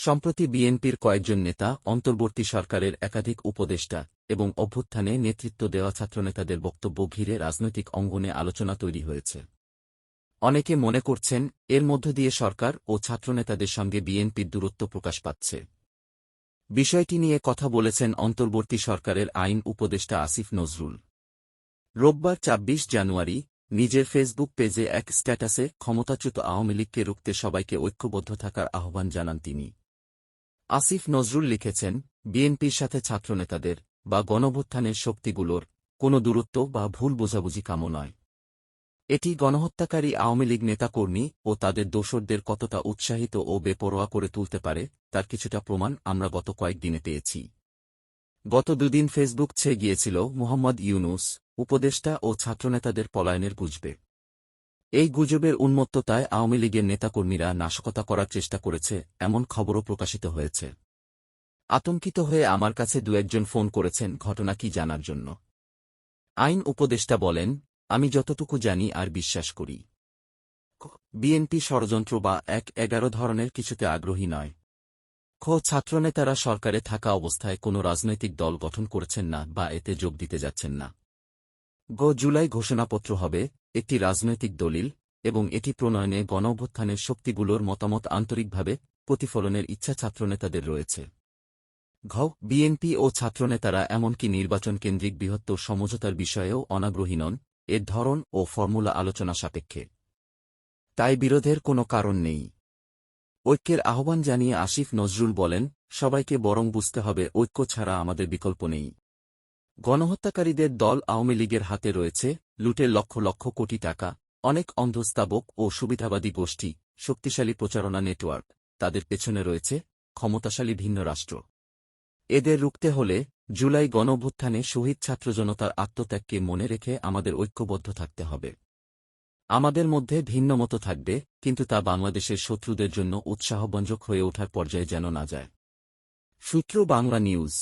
সম্প্রতি বিএনপির কয়েকজন নেতা, অন্তর্বর্তী সরকারের একাধিক উপদেষ্টা এবং অভ্যুত্থানে নেতৃত্ব দেওয়া ছাত্রনেতাদের বক্তব্য ঘিরে রাজনৈতিক অঙ্গনে আলোচনা তৈরি হয়েছে। অনেকে মনে করছেন, এর মধ্য দিয়ে সরকার ও ছাত্রনেতাদের সঙ্গে বিএনপির দূরত্ব প্রকাশ পাচ্ছে। বিষয়টি নিয়ে কথা বলেছেন অন্তর্বর্তী সরকারের আইন উপদেষ্টা আসিফ নজরুল। রোববার ২৬ জানুয়ারি, নিজের ফেসবুক পেজে এক স্ট্যাটাসে ক্ষমতাচ্যুত আওয়ামী লীগকে রুখতে সবাইকে ঐক্যবদ্ধ থাকার আহ্বান জানান তিনি। আসিফ নজরুল লিখেছেন, বিএনপির সাথে ছাত্রনেতাদের বা গণভ্যুত্থানের শক্তিগুলোর কোনো দূরত্ব বা ভুল বোঝাবুঝি কামো নয়। এটি গণহত্যাকারী আওয়ামী লীগ নেতাকর্মী ও তাদের দোসরদের কতটা উৎসাহিত ও বেপরোয়া করে তুলতে পারে, তার কিছুটা প্রমাণ আমরা গত কয়েকদিনে পেয়েছি। গত দুদিন ফেসবুক ছেয়ে গিয়েছিল মুহাম্মদ ইউনুস, উপদেষ্টা ও ছাত্রনেতাদের পলায়নের গুজবে এই গুজবের উন্মত্ততায় আওয়ামী লীগের নেতাকর্মীরা নাশকতা করার চেষ্টা করেছে, এমন খবরও প্রকাশিত হয়েছে। আতঙ্কিত হয়ে আমার কাছে দু একজন ফোন করেছেন, ঘটনা কি জানার জন্য। আইন উপদেষ্টা বলেন, আমি যতটুকু জানি আর বিশ্বাস করি। বিএনপি ষড়যন্ত্র বা এক এগারো ধরনের কিছুতে আগ্রহী নয়। খ, ছাত্রনেতারা সরকারে থাকা অবস্থায় কোনো রাজনৈতিক দল গঠন করেছেন না বা এতে যোগ দিতে যাচ্ছেন না। গ, জুলাই ঘোষণাপত্র হবে একটি রাজনৈতিক দলিল এবং এটি প্রণয়নে গণঅভ্যুত্থানের শক্তিগুলোর মতামত আন্তরিকভাবে প্রতিফলনের ইচ্ছা ছাত্রনেতাদের রয়েছে। ঘ, বিএনপি ও ছাত্রনেতারা এমনকি নির্বাচন কেন্দ্রিক বৃহত্তর সমঝোতার বিষয়েও অনাগ্রহী নন, এর ধরন ও ফর্মুলা আলোচনা সাপেক্ষে। তাই বিরোধের কোনো কারণ নেই। ঐক্যের আহ্বান জানিয়ে আসিফ নজরুল বলেন, সবাইকে বরং বুঝতে হবে ঐক্য ছাড়া আমাদের বিকল্প নেই। গণহত্যাকারীদের দল আওয়ামী লীগের হাতে রয়েছে লুটের লক্ষ লক্ষ কোটি টাকা, অনেক অন্ধস্তাবক ও সুবিধাবাদী গোষ্ঠী, শক্তিশালী প্রচারণা নেটওয়ার্ক, তাদের পেছনে রয়েছে ক্ষমতাশালী ভিন্ন রাষ্ট্র। এদের রুখতে হলে জুলাই গণভ্যুত্থানে শহীদ ছাত্র জনতার আত্মত্যাগকে মনে রেখে আমাদের ঐক্যবদ্ধ থাকতে হবে। আমাদের মধ্যে ভিন্ন মতো থাকবে, কিন্তু তা বাংলাদেশের শত্রুদের জন্য উৎসাহবঞ্জক হয়ে ওঠার পর্যায়ে যেন না যায়। সূত্র বাংলা নিউজ।